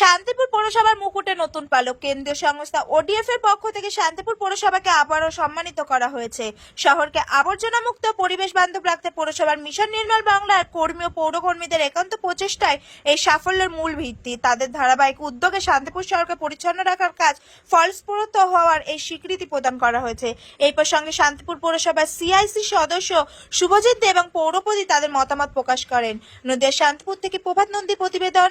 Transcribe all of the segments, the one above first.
শান্তিপুর পৌরসভার মুকুটে নতুন পালক। কেন্দ্রীয় সংস্থা ওডিএফ এর পক্ষ থেকে শান্তিপুর পৌরসভাকে আবারও সম্মানিত করা হয়েছে। শহরকে আবর্জনা মুক্ত পরিবেশ বান্ধব রাখতে পৌরসভার মিশন নির্মল বাংলার কর্মী ও পৌরকর্মীদের একান্ত প্রচেষ্টায় এই সাফল্যের মূল ভিত্তি। তাদের ধারাবাহিক উদ্যোগে শান্তিপুর শহরকে পরিচ্ছন্ন রাখার কাজ ফলস্ফূর্ত হওয়ার এই স্বীকৃতি প্রদান করা হয়েছে। এই প্রসঙ্গে শান্তিপুর পৌরসভার সিআইসি সদস্য শুভজিৎ দে এবং পৌরপতি তাদের মতামত প্রকাশ করেন। নদীয়া শান্তিপুর থেকে প্রভাত নন্দী প্রতিবেদন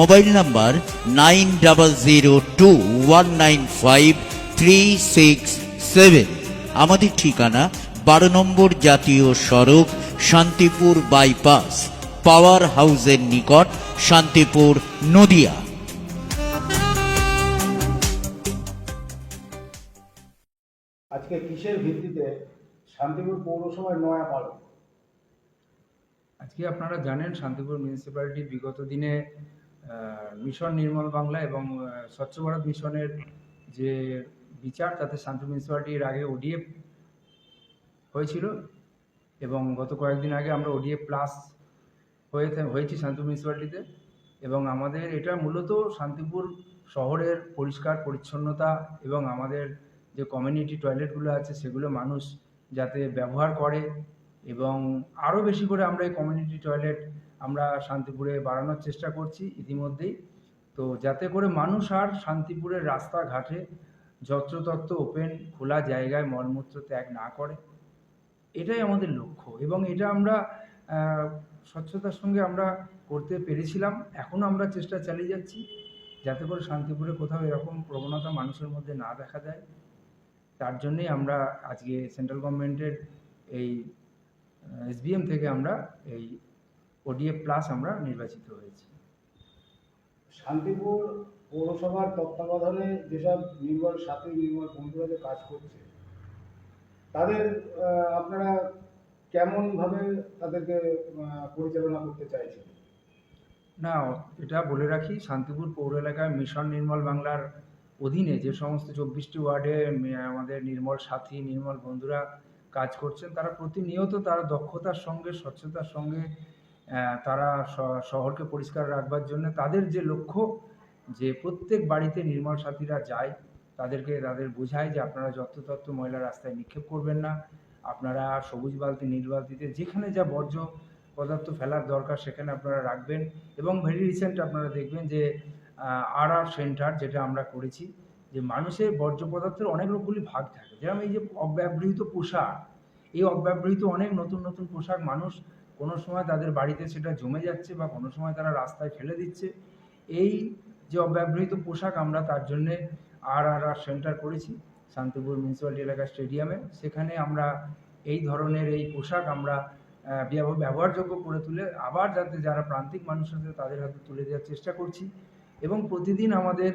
Mobile number nine double zero two one nine five three six seven. আমাদের ঠিকানা বারো নম্বর জাতীয় সড়ক শান্তিপুর বাইপাস পাওয়ার হাউসের নিকট শান্তিপুর নদিয়া। আজকে কিসের ভিত্তিতে শান্তিপুর পৌরসভায় নয়া পালক আজকে আপনারা জানেন শান্তিপুর মিউনিসিপ্যালিটি বিগত দিনে মিশন নির্মল বাংলা এবং স্বচ্ছ ভারত মিশনের যে বিচার, তাতে শান্তিপুর মিউনিসিপ্যালিটি এর আগে ওডিএফ হয়েছিল এবং গত কয়েকদিন আগে আমরা ওডিএফ প্লাস হয়ে হয়েছি শান্তিপুর মিউনিসিপ্যালিটিতে এবং আমাদের এটা মূলত শান্তিপুর শহরের পরিষ্কার পরিচ্ছন্নতা এবং আমাদের যে কমিউনিটি টয়লেটগুলো আছে সেগুলো মানুষ যাতে ব্যবহার করে এবং আরও বেশি করে আমরা এই কমিউনিটি টয়লেট আমরা শান্তিপুরে বাড়ানোর চেষ্টা করছি ইতিমধ্যেই। তো যাতে করে মানুষ আর শান্তিপুরের রাস্তাঘাটে যত্রতত্র ওপেন খোলা জায়গায় মলমূত্র ত্যাগ না করে। এটাই আমাদের লক্ষ্য এবং এটা আমরা স্বচ্ছতার সঙ্গে আমরা করতে পেরেছিলাম। এখনও আমরা চেষ্টা চালিয়ে যাচ্ছি যাতে করে শান্তিপুরে কোথাও এরকম প্রবণতা মানুষের মধ্যে না দেখা যায়। তার জন্যেই আমরা আজকে সেন্ট্রাল গভর্নমেন্টের এই এসবিএম থেকে আমরা এই ওডিএফ প্লাস আমরা নির্বাচিত হয়েছি। শান্তিপুর পৌরসভার তত্ত্বাবধানে যেসব নির্মল সাথী নির্মল বন্ধুরা যে কাজ করছে তাদের আপনারা কেমনভাবে তাদেরকে পরিচালনা করতে চাইছেন? না এটা বলে রাখি শান্তিপুর পৌর এলাকায় মিশন নির্মল বাংলার অধীনে যে সমস্ত চব্বিশটি ওয়ার্ডে আমাদের নির্মল সাথী নির্মল বন্ধুরা কাজ করছেন তারা প্রতিনিয়ত তারা দক্ষতার সঙ্গে স্বচ্ছতার সঙ্গে তারা শহরকে পরিষ্কার রাখবার জন্য তাদের যে লক্ষ্য যে প্রত্যেক বাড়িতে নির্মল সাথীরা যায়, তাদেরকে, তাদের বোঝায় যে আপনারা যত্রতত্র ময়লা রাস্তায় নিক্ষেপ করবেন না। আপনারা সবুজ বালতি, নীল বালতিতে যেখানে যা বর্জ্য পদার্থ ফেলার দরকার সেখানে আপনারা রাখবেন এবং ভেরি রিসেন্ট আপনারা দেখবেন যে আর আর সেন্টার যেটা আমরা করেছি, যে মানুষের বর্জ্য পদার্থের অনেক রকমগুলি ভাগ থাকে। যেমন এই যে অব্যবহৃত পোশাক, এই অব্যবহৃত অনেক নতুন নতুন পোশাক মানুষ কোনো সময় তাদের বাড়িতে সেটা জমে যাচ্ছে বা কোনো সময় তারা রাস্তায় ফেলে দিচ্ছে। এই যে অব্যবহৃত পোশাক আমরা তার জন্যে আর আর আর সেন্টার করেছি, শান্তিপুর মিউনিসিপ্যালিটি এলাকা স্টেডিয়ামে। সেখানে আমরা এই ধরনের এই পোশাক আমরা ব্যবহারযোগ্য করে তুলে আবার যাতে যারা প্রান্তিক মানুষ আছে তাদের হাতে তুলে দেওয়ার চেষ্টা করছি। এবং প্রতিদিন আমাদের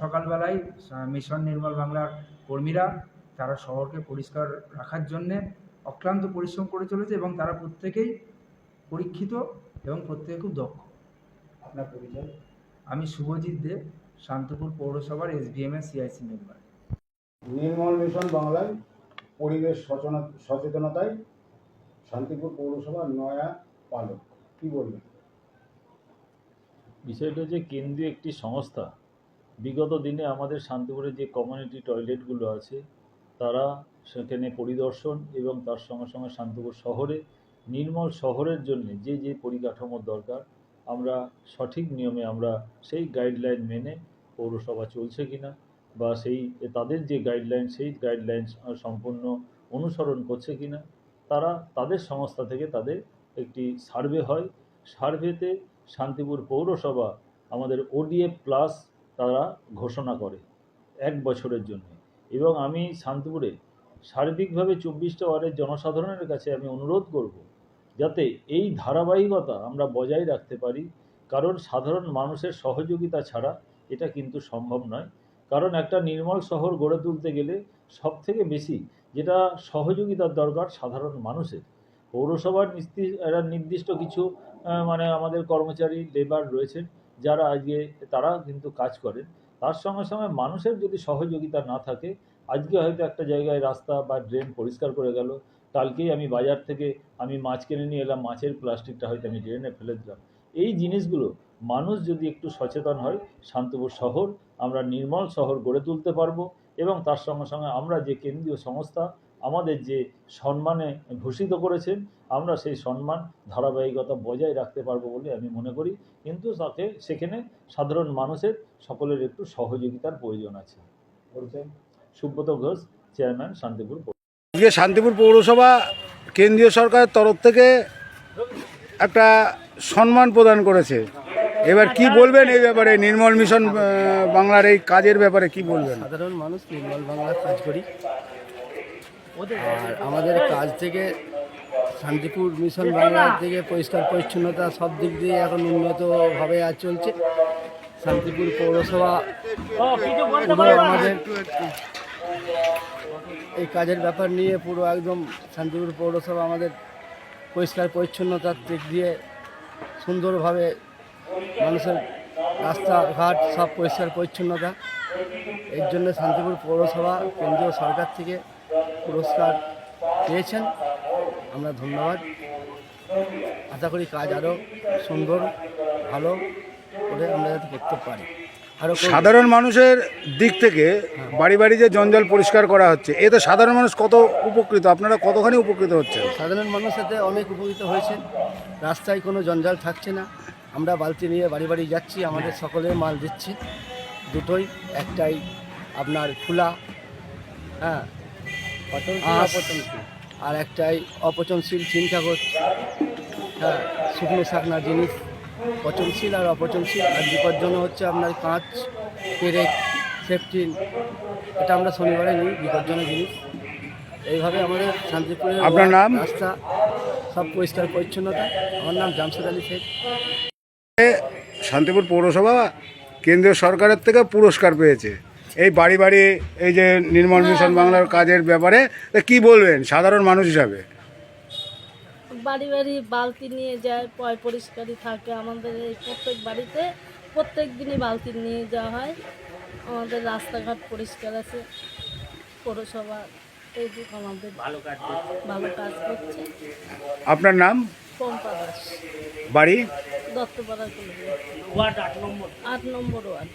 সকালবেলায় মিশন নির্মল বাংলার কর্মীরা তারা শহরকে পরিষ্কার রাখার জন্যে অক্লান্ত পরিশ্রম করে চলেছে এবং তারা প্রত্যেকেই পরীক্ষিত এবং প্রত্যেকে খুব দক্ষ। আপনার পরিচয়? আমি শুভজিৎ দেব শান্তিপুর পৌরসভার এসবিএম এর সিআইসি মেম্বার নির্মল মিশন বাংলায় পরিবেশ সচেতনা- সচেতনতায় শান্তিপুর পৌরসভার নয়া পালক। কি বলবেন? বিষয়টা হচ্ছে কেন্দ্রীয় একটি সংস্থা। বিগত দিনে আমাদের শান্তিপুরে যে কমিউনিটি টয়লেটগুলো আছে তারা সেখানে পরিদর্শন এবং তার সঙ্গে সঙ্গে শান্তিপুর শহরে, নির্মল শহরের জন্য যে যে পরিকাঠামোর দরকার, আমরা সঠিক নিয়মে আমরা সেই গাইডলাইন মেনে পৌরসভা চলছে কিনা বা সেই, তাদের যে গাইডলাইন সেই গাইডলাইন সম্পূর্ণ অনুসরণ করছে কিনা, তারা তাদের সংস্থা থেকে তাদের একটি সার্ভে হয়। সার্ভেতে শান্তিপুর পৌরসভা আমাদের ওডিএফ প্লাস তারা ঘোষণা করে এক বছরের জন্য। এবং আমি শান্তিপুরে সার্বিকভাবে চব্বিশটা ওয়ার্ডের জনসাধারণের কাছে আমি অনুরোধ করব যাতে এই ধারাবাহিকতা আমরা বজায় রাখতে পারি, কারণ সাধারণ মানুষের সহযোগিতা ছাড়া এটা কিন্তু সম্ভব নয়। কারণ একটা নির্মল শহর গড়ে তুলতে গেলে সব থেকে বেশি যেটা সহযোগিতার দরকার সাধারণ মানুষের। পৌরসভার একটা নির্দিষ্ট কিছু মানে আমাদের কর্মচারী, লেবার রয়েছেন, যারা আজকে তারা কিন্তু কাজ করেন। তার সঙ্গে সঙ্গে মানুষের যদি সহযোগিতা না থাকে আজকে হয়তো একটা জায়গায় রাস্তা বা ড্রেন পরিষ্কার করে গেল, কালকেই আমি বাজার থেকে আমি মাছ কিনে নিয়ে এলাম, মাছের প্লাস্টিকটা হয়তো আমি ড্রেনে ফেলে দিলাম। এই জিনিসগুলো মানুষ যদি একটু সচেতন হয়, শান্তপুর শহর আমরা নির্মল শহর গড়ে তুলতে পারব এবং তার সঙ্গে সঙ্গে আমরা যে কেন্দ্রীয় সংস্থা আমাদের যে সম্মানে ভূষিত করেছেন, আমরা সেই সম্মান ধারাবাহিকতা বজায় রাখতে পারব বলে আমি মনে করি। কিন্তু তাকে সেখানে সাধারণ মানুষের সকলের একটু সহযোগিতার প্রয়োজন আছে। বলছেন? সুব্রত ঘোষ চেয়ারম্যান শান্তিপুর আজকে শান্তিপুর পৌরসভা কেন্দ্রীয় সরকারের তরফ থেকে একটা সম্মান প্রদান করেছে। এবার কি বলবেন এই ব্যাপারে? নির্মল মিশন বাংলার এই কাজের ব্যাপারে কি বলবেন? সাধারণ মানুষ নির্মল বাংলার কাজ করি। আর আমাদের কাজ থেকে শান্তিপুর মিশন বাংলার থেকে পরিষ্কার পরিচ্ছন্নতা সব দিক দিয়ে এখন উন্নতভাবে আজ চলছে। শান্তিপুর পৌরসভা আমাদের এই কাজের ব্যাপার নিয়ে পুরো একদম শান্তিপুর পৌরসভা আমাদের পরিষ্কার পরিচ্ছন্নতার দিক দিয়ে সুন্দরভাবে মানুষের রাস্তাঘাট সব পরিষ্কার পরিচ্ছন্নতা। এর জন্য শান্তিপুর পৌরসভা কেন্দ্রীয় সরকার থেকে পুরস্কার পেয়েছেন। আমরা ধন্যবাদ। আশা করি কাজ আরও সুন্দর, ভালো করে আমরা যাতে করতে পারি। সাধারণ মানুষের দিক থেকে বাড়ি বাড়ি যে জঞ্জাল পরিষ্কার করা হচ্ছে এতে সাধারণ মানুষ কত উপকৃত? আপনারা কতখানি উপকৃত হচ্ছেন? সাধারণ মানুষ এতে অনেক উপকৃত হয়েছে। রাস্তায় কোনো জঞ্জাল থাকছে না। আমরা বালতি নিয়ে বাড়ি বাড়ি যাচ্ছি আমাদের সকলে মাল দিচ্ছি। দুটোই একটাই আপনার খোলা হ্যাঁ আঁশ, আর একটাই অপচনশীল চিন কাগজ হ্যাঁ শুকনো শাকনা জিনিস। পচনশীল আর অপচনশীল আর বিপজ্জনক হচ্ছে আপনার কাঁচ পেরেক সেফটিন। এটা আমরা শনিবারে নিই বিপজ্জনক জিনিস। এইভাবে আমাদের শান্তিপুরের আপনার নাম? রাস্তা সব পরিষ্কার পরিচ্ছন্নতা। আমার নাম জামশেদ আলী শেখ। শান্তিপুর পৌরসভা কেন্দ্রীয় সরকারের থেকে পুরস্কার পেয়েছে। এই বাড়ি বাড়ি এই যে নির্মল মিশন বাংলার কাজের ব্যাপারে কি বলবেন? সাধারণ মানুষ হিসাবে। বাড়ি বাড়ি বালতি নিয়ে যায় পয় পরিষ্কারই থাকে। আমাদের এই প্রত্যেক বাড়িতে প্রত্যেক দিনই বালতি নিয়ে যাওয়া হয়। আমাদের রাস্তাঘাট পরিষ্কার আছে পৌরসভা এই আমাদের ভালো কাজ ভালো কাজ করছে। আপনার নাম? পম্পা দাস। বাড়ি? দত্তপাড়া ওয়ার্ড আট নম্বর। আট নম্বর ওয়ার্ড।